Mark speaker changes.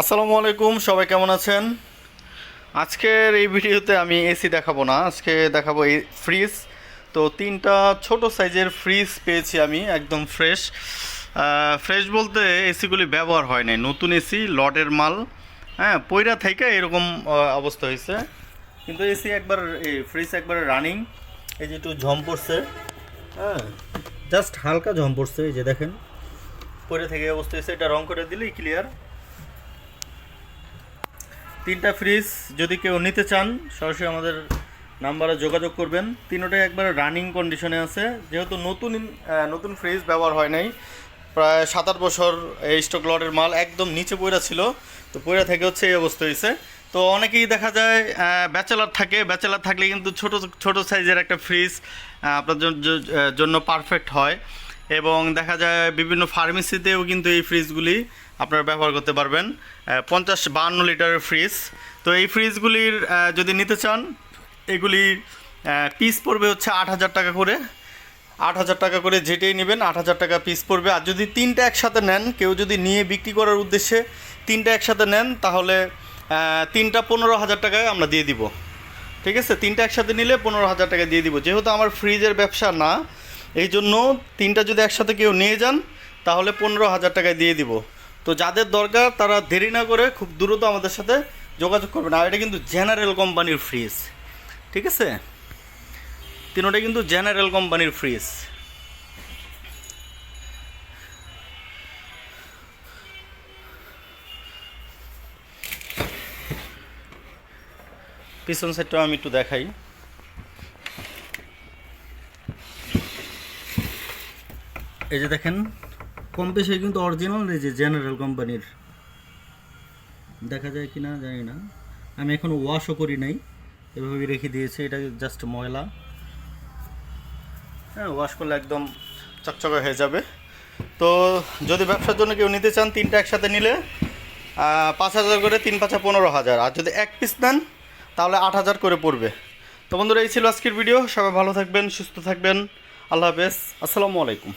Speaker 1: আসসালামু আলাইকুম, সবাই কেমন আছেন? আজকের এই ভিডিওতে আমি এসি দেখাবো না, আজকে দেখাবো এই ফ্রিজ। তো তিনটা ছোট সাইজের ফ্রিজ পেয়েছি আমি, একদম ফ্রেশ। ফ্রেশ বলতে এসিগুলি ব্যবহার হয় নাই, নতুন এসি লডের মাল। হ্যাঁ পয়রা থেকে এরকম অবস্থা হয়েছে। কিন্তু এসি একবার এই ফ্রিজ একবার রানিং, এই যে একটু ঝম পড়ছে। হ্যাঁ জাস্ট হালকা ঝম পড়ছে, এই যে দেখেন। পরে থেকে অবস্থা হয়েছে, এটা রং করে দিলেই ক্লিয়ার তিনটা ফ্রিজ যদি কেউ নিতে চান, সরাসরি আমাদের নাম্বারে যোগাযোগ করবেন। তিনোটাই একবার রানিং কন্ডিশনে আছে। যেহেতু নতুন নতুন ফ্রিজ ব্যবহার হয় নাই, প্রায় সাত আট বছর এই স্টক লটের মাল একদম নিচে পড়া ছিল, তো পড়া থেকে হচ্ছে এই অবস্থা হয়েছে তো অনেকেই দেখা যায় ব্যাচেলার থাকে। ব্যাচেলার থাকলে কিন্তু ছোট ছোট সাইজের একটা ফ্রিজ আপনার জন্য পারফেক্ট হয়। এবং দেখা যায় বিভিন্ন ফার্মেসিতেও কিন্তু এই ফ্রিজগুলি আপনারা ব্যবহার করতে পারবেন। পঞ্চাশ বাহান্ন লিটারের ফ্রিজ তো এই ফ্রিজগুলির যদি নিতে চান, এগুলি পিস পড়বে হচ্ছে আট হাজার টাকা করে। আট হাজার টাকা করে যেটাই নেবেন, আট হাজার টাকা পিস পড়বে। আর যদি তিনটা একসাথে নেন, কেউ যদি নিয়ে বিক্রি করার উদ্দেশ্যে তিনটা একসাথে নেন, তাহলে তিনটা পনেরো হাজার টাকায় আমরা দিয়ে দিব। ঠিক আছে? তিনটা একসাথে নিলে পনেরো হাজার টাকা দিয়ে দিব। যেহেতু আমার ফ্রিজের ব্যবসা না এই জন্য তিনটা যদি একসাথে কেউ নিয়ে যান, তাহলে পনেরো হাজার টাকায় দিয়ে দিব। তো যাদের দরকার, তারা দেরি না করে খুব দ্রুত আমাদের সাথে যোগাযোগ করবেন। আর এটা কিন্তু জেনারেল কোম্পানির ফ্রিজ। ঠিক আছে? তিনোটা কিন্তু জেনারেল কোম্পানির ফ্রিজ। পিছন সাইডটাও আমি একটু দেখাই। এই যে দেখেন, কম বেশি কিন্তু অরিজিনাল এই যে জেনারেল কোম্পানির দেখা যায় কি না জানি না। আমি এখনও ওয়াশও করি নাই। এভাবে রেখে দিয়েছি। এটা জাস্ট ময়লা। হ্যাঁ ওয়াশ করলে একদম চকচকে হয়ে যাবে। তো যদি ব্যবসার জন্য কেউ নিতে চান, তিনটা একসাথে নিলে পাঁচ হাজার করে তিন পাঁচা পনেরো হাজার। আর যদি এক পিস নেন, তাহলে আট হাজার করে পড়বে। তো বন্ধুরা, এই ছিল আজকের ভিডিও সবাই ভালো থাকবেন, সুস্থ থাকবেন। আল্লাহ হাফেজ। আসসালামু আলাইকুম।